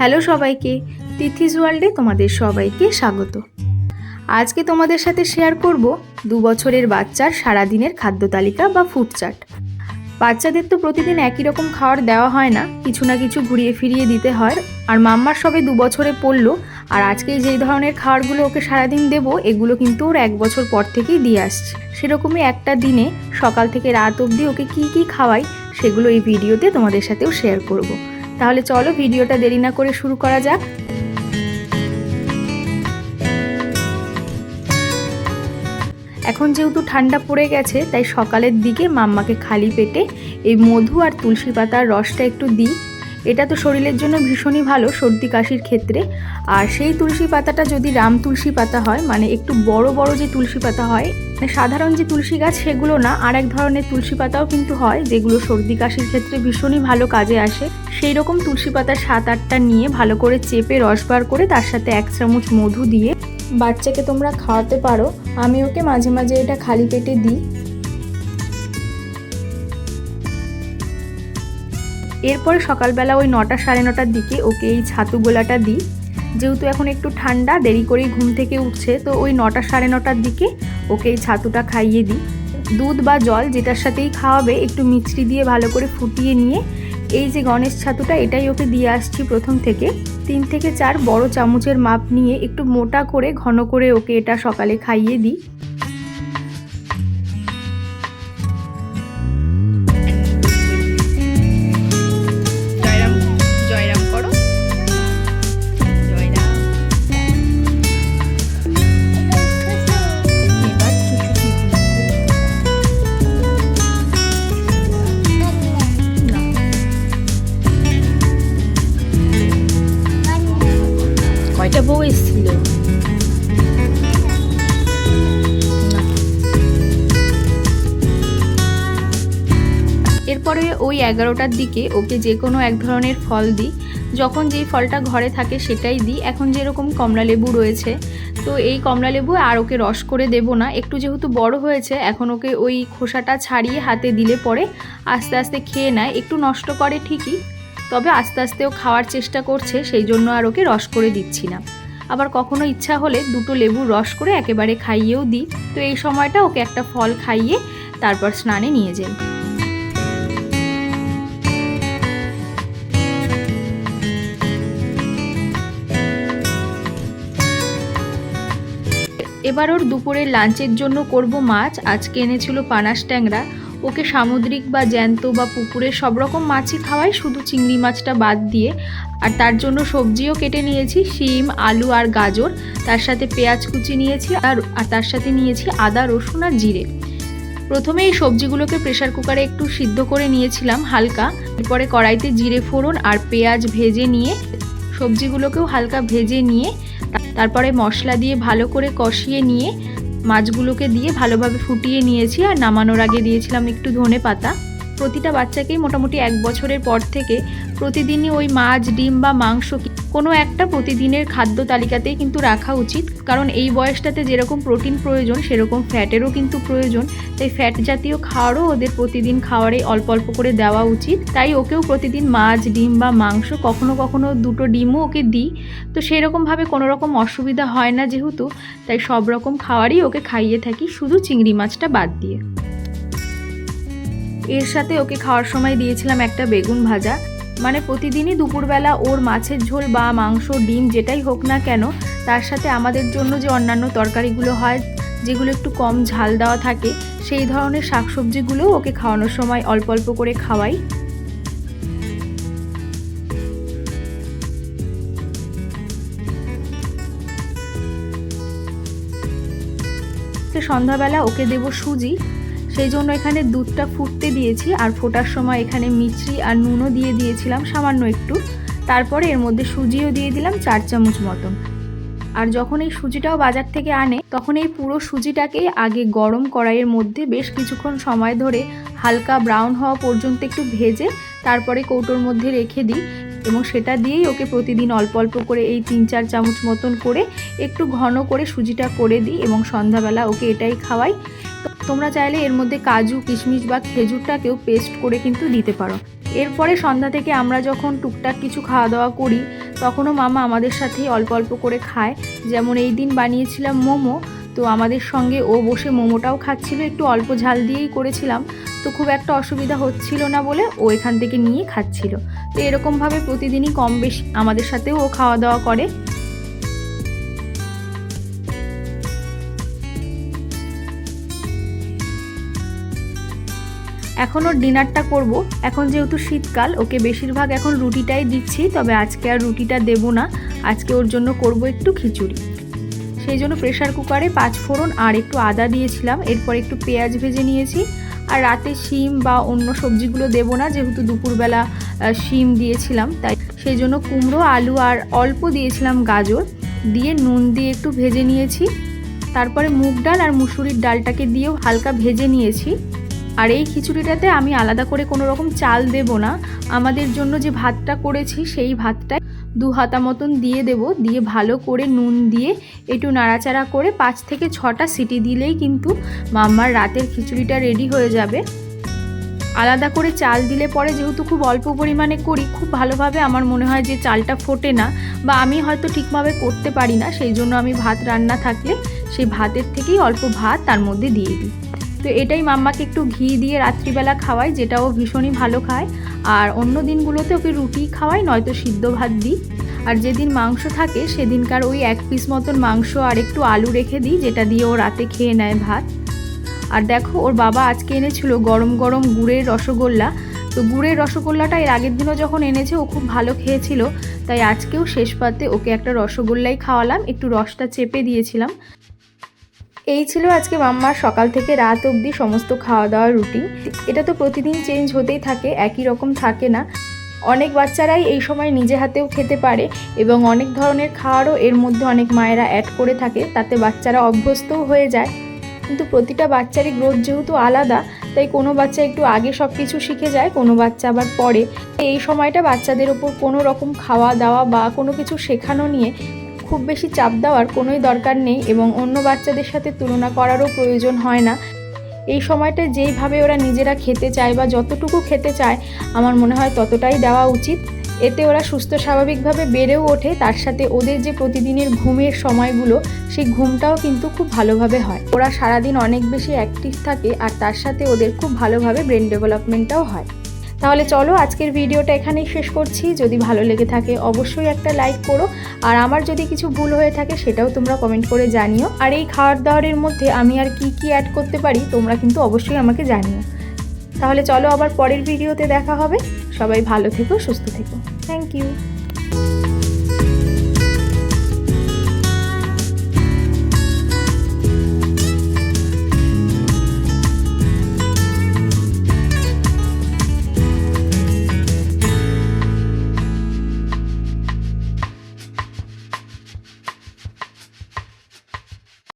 Hello সবাইকে তিথিস ওয়ার্ল্ডে তোমাদের সবাইকে স্বাগত। আজকে তোমাদের সাথে শেয়ার করব দু বছরের বাচ্চার সারাদিনের খাদ্য তালিকা বা ফুড চার্ট বাচ্চাদের তো প্রতিদিন একই রকম খাবার দেওয়া হয় না, কিছু না কিছু ঘুরিয়ে ফিরিয়ে দিতে হয়। আর মাম্মার সবে দু বছরে পড়ল, আর আজকে যেই ধরনের খাবারগুলো ওকে সারাদিন দেবো, এগুলো কিন্তু ওর এক বছর পর থেকেই দিয়ে আসছে। সেরকমই একটা দিনে সকাল থেকে রাত অবধি ওকে কী কী খাওয়াই, সেগুলো এই ভিডিওতে তোমাদের সাথেও শেয়ার করব। তাহলে চলো ভিডিওটা দেরি না করে শুরু করা যাক। এখন যেহেতু ঠান্ডা পড়ে গেছে, তাই সকালের দিকে মাম্মাকে খালি পেটে এই মধু আর তুলসী পাতার রসটা একটু দিই। এটা তো শরীরের জন্য ভীষণই ভালো সর্দি কাশির ক্ষেত্রে। আর সেই তুলসী পাতাটা যদি রাম তুলসী পাতা হয় মানে একটু বড় বড় যে তুলসী পাতা হয় মানে সাধারণ যে তুলসী গাছ সেগুলো না, আর এক ধরনের তুলসী পাতাও কিন্তু হয়, যেগুলো সর্দি কাশির ক্ষেত্রে ভীষণই ভালো কাজে আসে। সেই রকম তুলসী পাতা সাত আটটা নিয়ে ভালো করে চেপে রস বার করে তার সাথে এক চামচ মধু দিয়ে বাচ্চাকে তোমরা খাওয়াতে পারো। আমি ওকে মাঝে মাঝে এটা খালি পেটে দিই। এরপরে সকালবেলা ওই নটা সাড়ে নটার দিকে ওকে এই ছাতু গোলাটা দিই। যেহেতু এখন একটু ঠান্ডা, দেরি করেই ঘুম থেকে উঠছে, তো ওই নটা সাড়ে নটার দিকে ওকে এই ছাতুটা খাইয়ে দিই। দুধ বা জল যেটার সাথেই খাওয়াবে, একটু মিষ্টি দিয়ে ভালো করে ফুটিয়ে নিয়ে এই যে গণেশ ছাতুটা, এটাই ওকে দিয়ে আসছি প্রথম থেকে। তিন থেকে চার বড় চামচের মাপ নিয়ে একটু মোটা করে, ঘন করে ওকে এটা সকালে খাইয়ে দিই। এরপরে ওই এগারোটার দিকে ওকে যে কোনো এক ধরনের ফল দিই। যখন যেই ফলটা ঘরে থাকে সেটাই দিই। এখন যেরকম কমলা লেবু রয়েছে, তো এই কমলা লেবু আর ওকে রস করে দেব না। একটু যেহেতু বড় হয়েছে, এখন ওকে ওই খোসাটা ছাড়িয়ে হাতে দিলে পরে আস্তে আস্তে খেয়ে নেয়। একটু নষ্ট করে ঠিকই, তবে আস্তে আস্তেও খাওয়ার চেষ্টা করছে, সেই জন্য আর ওকে রস করে দিচ্ছি না। আবার কখনো ইচ্ছা হলে দুটো লেবু রস করে একেবারে খাইয়েও দিই। তো এই সময়টা ওকে একটা ফল খাইয়ে তারপর স্নানে নিয়ে যাই। এবার ওর দুপুরের লাঞ্চের জন্য করব মাছ। আজকে এনেছিল পানাস ট্যাংরা। ওকে সামুদ্রিক বা জ্যান্ত বা পুকুরের সব রকম মাছই খাওয়াই, শুধু চিংড়ি মাছটা বাদ দিয়ে। আর তার জন্য সবজিও কেটে নিয়েছি, শিম, আলু আর গাজর। তার সাথে পেঁয়াজ কুচি নিয়েছি আর আর তার সাথে নিয়েছি আদা, রসুন আর জিরে। প্রথমে এই সবজিগুলোকে প্রেশার কুকারে একটু সিদ্ধ করে নিয়েছিলাম হালকা। এরপরে কড়াইতে জিরে ফোড়ন আর পেঁয়াজ ভেজে নিয়ে সবজিগুলোকেও হালকা ভেজে নিয়ে তারপরে মশলা দিয়ে ভালো করে কষিয়ে নিয়ে মাছগুলোকে দিয়ে ভালোভাবে ফুটিয়ে নিয়েছি আর নামানোর আগে দিয়েছিলাম একটু ধনে পাতা প্রতিটা বাচ্চাকেই মোটামুটি এক বছরের পর থেকে প্রতিদিনই ওই মাছ, ডিম বা মাংস কোনো একটা প্রতিদিনের খাদ্য তালিকাতেই কিন্তু রাখা উচিত। কারণ এই বয়সটাতে যেরকম প্রোটিন প্রয়োজন, সেরকম ফ্যাটেরও কিন্তু প্রয়োজন। তাই ফ্যাট জাতীয় খাওয়ারও ওদের প্রতিদিন খাওয়ারে অল্প অল্প করে দেওয়া উচিত। তাই ওকেও প্রতিদিন মাছ, ডিম বা মাংস, কখনো কখনো দুটো ডিমও ওকে দিই। তো সেরকমভাবে কোনো রকম অসুবিধা হয় না যেহেতু, তাই সব রকম খাওয়ারই ওকে খাইয়ে থাকি। শুধু চিংড়ি মাছটা বাদ দিয়ে। এর সাথে ওকে খাওয়ার সময় দিয়েছিলাম একটা বেগুন ভাজা। মানে প্রতিদিনই দুপুরবেলা ওর মাছের ঝোল বা মাংস, ডিম যেটাই হোক না কেন, তার সাথে আমাদের জন্য যে অন্যান্য তরকারিগুলো হয়, যেগুলো একটু কম ঝাল দেওয়া থাকে, সেই ধরনের শাকসবজিগুলোও ওকে খাওয়ানোর সময় অল্প অল্প করে খাওয়াই। সন্ধ্যাবেলা ওকে দেব সুজি সেই জন্য এখানে দুধটা ফুটতে দিয়েছি আর ফোটার সময় এখানে মিছরি আর নুনও দিয়ে দিয়েছিলাম সামান্য একটু। তারপরে এর মধ্যে সুজিও দিয়ে দিলাম চার চামচ মতন। আর যখন এই সুজিটাও বাজার থেকে আনে, তখন এই পুরো সুজিটাকে আগে গরম কড়াইয়ের মধ্যে বেশ কিছুক্ষণ সময় ধরে হালকা ব্রাউন হওয়া পর্যন্ত একটু ভেজে, তারপরে কৌটোর মধ্যে রেখে দিই এবং সেটা দিয়েই ওকে প্রতিদিন অল্প অল্প করে এই তিন চার চামচ মতন করে একটু ঘন করে সুজিটা করে দিই এবং সন্ধ্যাবেলা ওকে এটাই খাওয়াই। তোমরা চাইলে এর মধ্যে কাজু, কিশমিশ বা খেজুরটাকেও পেস্ট করে কিন্তু দিতে পারো। এরপরে সন্ধ্যা থেকে আমরা যখন টুকটাক কিছু খাওয়া দাওয়া করি, তখনও মামা আমাদের সাথেই অল্প অল্প করে খায়। যেমন এই দিন বানিয়েছিলাম মোমো, তো আমাদের সঙ্গে ও বসে মোমোটাও খাচ্ছিল। একটু অল্প ঝাল দিয়েই করেছিলাম। তো খুব একটা অসুবিধা হচ্ছিল না বলে ও এখান থেকে নিয়ে খাচ্ছিল। তো এরকমভাবে প্রতিদিনই কম বেশি আমাদের সাথেও ও খাওয়া দাওয়া করে। এখন ওর ডিনারটা করব। এখন যেহেতু শীতকাল, ওকে বেশিরভাগ এখন রুটিটাই দিচ্ছি, তবে আজকে আর রুটিটা দেব না। আজকে ওর জন্য করব একটু খিচুড়ি। সেই জন্য প্রেশার কুকারে পাঁচ ফোড়ন আর একটু আদা দিয়েছিলাম, এরপর একটু পেঁয়াজ ভেজে নিয়েছি। আর রাতে শিম বা অন্য সবজিগুলো দেবো না, যেহেতু দুপুরবেলা শিম দিয়েছিলাম, তাই সেই জন্য কুমড়ো, আলু আর অল্প দিয়েছিলাম গাজর। দিয়ে নুন দিয়ে একটু ভেজে নিয়েছি। তারপরে মুগ ডাল আর মুসুরির ডালটাকে দিয়েও হালকা ভেজে নিয়েছি। আর এই খিচুড়িটাতে আমি আলাদা করে কোনো রকম চাল দেব না। আমাদের জন্য যে ভাতটা করেছি সেই ভাতটাই দু হাতা মতন দিয়ে দেব। দিয়ে ভালো করে নুন দিয়ে একটু নাড়াচাড়া করে পাঁচ থেকে ছটা সিটি দিলেই কিন্তু মাম্মার রাতের খিচুড়িটা রেডি হয়ে যাবে। আলাদা করে চাল দিলে পরে যেহেতু খুব অল্প পরিমাণে করি, খুব ভালোভাবে আমার মনে হয় যে চালটা ফোটে না বা আমি হয়তো ঠিকভাবে করতে পারি না, সেই জন্য আমি ভাত রান্না থাকলে সেই ভাতের থেকেই অল্প ভাত তার মধ্যে দিয়ে দিই। তো এটাই মাম্মাকে একটু ঘি দিয়ে রাত্রিবেলা খাওয়াই যেটা ও ভীষণই ভালো খায়। আর অন্য দিনগুলোতে ওকে রুটি খাওয়াই, নয়তো সিদ্ধ ভাত দিই। আর যেদিন মাংস থাকে, সেদিনকার ওই এক পিস মতন মাংস আর একটু আলু রেখে দিই, যেটা দিয়ে ও রাতে খেয়ে নেয় ভাত। আর দেখো, ওর বাবা আজকে এনেছিল গরম গরম গুড়ের রসগোল্লা। তো গুড়ের রসগোল্লাটা এর আগের দিনও যখন এনেছে, ও খুব ভালো খেয়েছিল। তাই আজকেও শেষ পাতে ওকে একটা রসগোল্লাই খাওয়ালাম, একটু রসটা চেপে দিয়েছিলাম। এই ছিল আজকে মাম্মার সকাল থেকে রাত অবধি সমস্ত খাওয়া দাওয়ার রুটিন। এটা তো প্রতিদিন চেঞ্জ হতেই থাকে, একই রকম থাকে না। অনেক বাচ্চারাই এই সময় নিজে হাতেও খেতে পারে এবং অনেক ধরনের খাওয়ারও এর মধ্যে অনেক মায়েরা অ্যাড করে থাকে, তাতে বাচ্চারা অভ্যস্তও হয়ে যায়। কিন্তু প্রতিটা বাচ্চারই গ্রোথ যেহেতু আলাদা, তাই কোনো বাচ্চা একটু আগে সব কিছু শিখে যায়, কোনো বাচ্চা আবার পরে। এই সময়টা বাচ্চাদের ওপর কোনো রকম খাওয়া দাওয়া বা কোনো কিছু শেখানো নিয়ে খুব বেশি চাপ দেওয়ার কোনোই দরকার নেই এবং অন্য বাচ্চাদের সাথে তুলনা করারও প্রয়োজন হয় না। এই সময়টা যেইভাবে ওরা নিজেরা খেতে চায় বা যতটুকু খেতে চায়, আমার মনে হয় ততটাই দেওয়া উচিত। এতে ওরা সুস্থ স্বাভাবিকভাবে বেড়েও ওঠে, তার সাথে ওদের যে প্রতিদিনের ঘুমের সময়গুলো, সেই ঘুমটাও কিন্তু খুব ভালোভাবে হয়। ওরা সারাদিন অনেক বেশি অ্যাক্টিভ থাকে আর তার সাথে ওদের খুব ভালোভাবে ব্রেন ডেভেলপমেন্টটাও হয়। তাহলে চলো আজকের ভিডিওটা এখানেই শেষ করছি। যদি ভালো লেগে থাকে অবশ্যই একটা লাইক করো। আর আমার যদি কিছু ভুল হয়ে থাকে সেটাও তোমরা কমেন্ট করে জানিও। আর এই খাওয়ার দাওয়ারের মধ্যে আমি আর কি কি অ্যাড করতে পারি তোমরা কিন্তু অবশ্যই আমাকে জানিও। তাহলে চলো আবার পরের ভিডিওতে দেখা হবে। সবাই ভালো থেকো, সুস্থ থেকো। Thank you